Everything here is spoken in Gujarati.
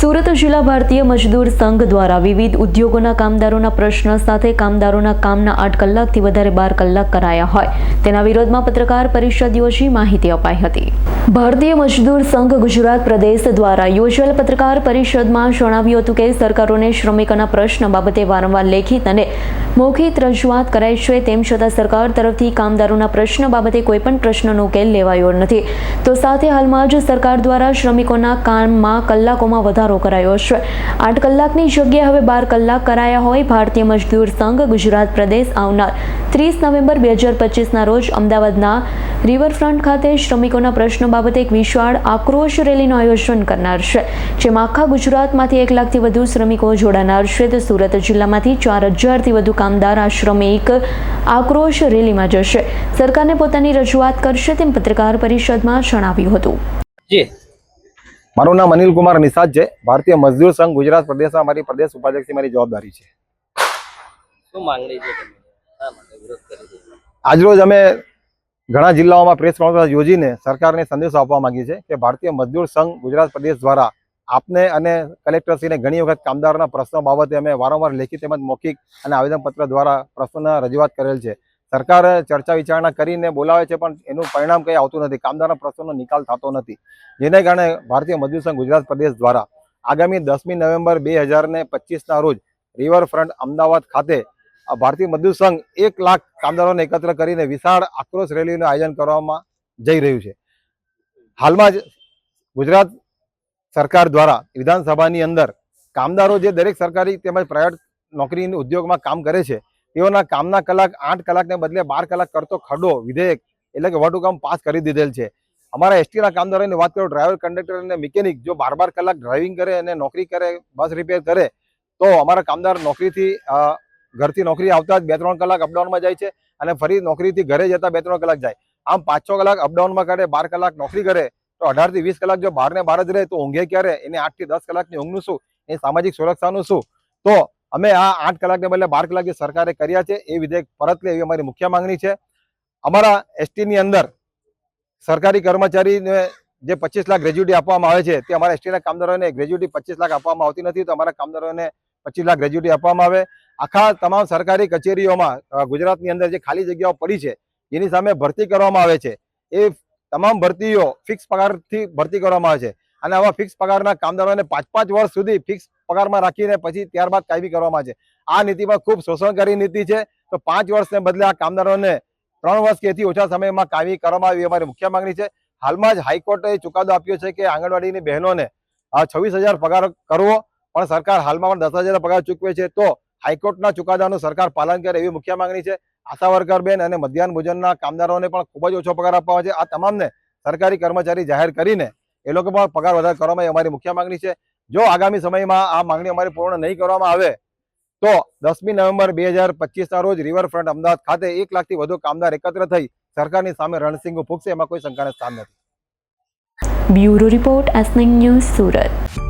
સુરત જિલ્લા ભારતીય મજદૂર સંઘ દ્વારા વિવિધ ઉદ્યોગોના કામદારોના પ્રશ્ન સાથે કામદારોના કામના આઠ કલાકથી વધારે બાર કલાક કરાયા હોય. તેના વિરોધમાં પત્રકાર પરિષદ યોજી માહિતી અપાઈ હતી. ભારતીય મજદૂર સંઘ ગુજરાત પ્રદેશ દ્વારા યોજાયેલ પત્રકાર પરિષદમાં જણાવ્યું હતું કે સરકારોને શ્રમિકોના પ્રશ્ન બાબતે વારંવાર લેખિત અને મૌખિક રજૂઆત કરાઈ છે. તેમ છતાં સરકાર તરફથી કામદારોના પ્રશ્ન બાબતે કોઈપણ પ્રશ્નનો ઉકેલ લેવાયો નથી. તો સાથે હાલમાં જ સરકાર દ્વારા શ્રમિકોના કામમાં કલાકોમાં વધારો કરાયો છે. આઠ કલાકની જગ્યાએ હવે બાર કલાક કરાયા હોય. ભારતીય મજદૂર સંઘ ગુજરાત પ્રદેશ આવનાર ત્રીસ નવેમ્બર બે હજાર પચીસના રોજ અમદાવાદના રિવરફ્રન્ટ ખાતે શ્રમિકોના પ્રશ્નો બાબતે એક વિશાળ આક્રોશ રેલીનું આયોજન કરનાર છે જેમાં આખા ગુજરાતમાંથી એક લાખથી વધુ શ્રમિકો જોડાનાર છે. તો સુરત જિલ્લામાંથી ચાર હજારથી વધુ કામદાર આ શ્રમિક આક્રોશ રેલીમાં જશે. સરકારને પોતાની રજૂઆત કરશે તેમ પત્રકાર પરિષદમાં જણાવ્યું હતું. જી. મારું નામ અનિલ કુમાર નિષાદ છે. ભારતીય મજદૂર સંઘ ગુજરાત પ્રદેશમાં મારી પ્રદેશ ઉપાધ્યક્ષની મારી જવાબદારી છે. શું માંગણી છે તમે? શા માટે વિરોધ કરી છે? આજરોજ અમે ઘણા જિલ્લાઓમાં પ્રેસ કોન્ફરન્સ યોજીને સરકારને સંદેશો આપવા માંગીએ છીએ કે ભારતીય મજદૂર સંઘ ગુજરાત પ્રદેશ દ્વારા આપને અને કલેક્ટરશ્રીને ઘણી વખત કામદારોના પ્રશ્નો બાબતે અમે વારંવાર લેખિત તેમજ મૌખિક અને આવેદનપત્ર દ્વારા પ્રશ્નોના રજૂઆત કરેલ છે. સરકાર ચર્ચા વિચારણા કરીને બોલાવે છે પણ એનું પરિણામ કંઈ આવતું નથી. કામદારના પ્રશ્નોનો નિકાલ થતો નથી. જેને કારણે ભારતીય મજદૂર સંઘ ગુજરાત પ્રદેશ દ્વારા આગામી દસમી નવેમ્બર બે હજાર ને પચીસના રોજ રિવરફ્રન્ટ અમદાવાદ ખાતે ભારતીય મજદૂર સંઘ એક લાખ કામદારોને એકત્ર કરીને વિશાળ આક્રોશ રેલીનું આયોજન કરવામાં જઈ રહ્યું છે. હાલમાં જ ગુજરાત સરકાર દ્વારા વિધાનસભાની અંદર કામદારો જે દરેક સરકારી તેમજ પ્રાઇવેટ નોકરી ઉદ્યોગમાં કામ કરે છે, તેઓના કામના કલાક, આઠ કલાકને બદલે બાર કલાક કરતો ખરડો વિધેયક એટલે કે વટહુકમ કામ પાસ કરી દીધેલ છે. અમારા એસટીના કામદારોની વાત કરો ડ્રાઈવર કંડક્ટર અને મિકેનિક જો બાર બાર કલાક ડ્રાઇવિંગ કરે અને નોકરી કરે, બસ રિપેર કરે, તો અમારા કામદાર નોકરીથી ઘરથી નોકરી આવતા જ બે ત્રણ કલાક અપડાઉનમાં જાય છે અને ફરી નોકરીથી ઘરે જતા બે ત્રણ કલાક જાય. આમ પાંચ છ કલાક અપડાઉનમાં કરે બાર કલાક નોકરી કરે, તો અઢારથી વીસ કલાક જો બહારને બહાર જ રહે, તો ઊંઘે ક્યારે? એને આઠથી દસ કલાકની ઊંઘનું શું? એ સામાજિક સુરક્ષાનું શું? તો અમે આ આઠ કલાકને બદલે બાર કલાક જે સરકારે કર્યા છે, એ વિધેયક પરત લે એવી અમારી મુખ્ય માંગણી છે. અમારા એસટીની અંદર સરકારી કર્મચારીને જે પચીસ લાખ ગ્રેજ્યુટી આપવામાં આવે છે, તે અમારા એસટીના કામદારોને ગ્રેજ્યુટી પચીસ લાખ આપવામાં આવતી નથી, તો અમારા કામદારોને પચીસ લાખ ગ્રેજ્યુટી આપવામાં આવે. આખા તમામ સરકારી કચેરીઓમાં ગુજરાતની અંદર જે ખાલી જગ્યાઓ પડી છે એની સામે ભરતી કરવામાં આવે છે, એ તમામ ભરતીઓ ફિક્સ પગારથી ભરતી કરવામાં આવે છે. અને આવા ફિક્સ પગારના કામદારોને પાંચ પાંચ વર્ષ સુધી ફિક્સ પગારમાં રાખીને પછી ત્યારબાદ કાયમી કરવામાં આવે છે. આ નીતિમાં ખૂબ શોષણકારી નીતિ છે. તો પાંચ વર્ષને બદલે આ કામદારોને ત્રણ વર્ષ કેથી ઓછા સમયમાં કાયમી કરવામાં આવી અમારી મુખ્ય માંગણી છે. હાલમાં જ હાઈકોર્ટે ચુકાદો આપ્યો છે કે આંગણવાડીની બહેનોને છવ્વીસ હજાર પગાર કરવો પણ સરકાર હાલમાં પણ દસ પગાર ચૂકવે છે, તો હાઈકોર્ટના ચુકાદાનું સરકાર પાલન કરે એવી મુખ્ય માંગણી છે. આશા વર્કરબેન અને મધ્યાહન ભોજનના કામદારોને પણ ખૂબ જ ઓછો પગાર આપવામાં છે. આ તમામને સરકારી કર્મચારી જાહેર કરીને એ લોકો પણ પગાર વધારે કરવામાં એ અમારી મુખ્ય માંગણી છે. જો આગામી સમયમાં આ માંગણી અમારી પૂર્ણ નહીં કરવામાં આવે, તો દસમી નવેમ્બર બે હજાર પચીસના રોજ રિવરફ્રન્ટ અમદાવાદ ખાતે એક લાખથી વધુ કામદાર એકત્ર થઈ સરકારની સામે રણસિંહ ફૂંકશે એમાં કોઈ શંકાને સ્થાન નથી. Bureau report news Surat.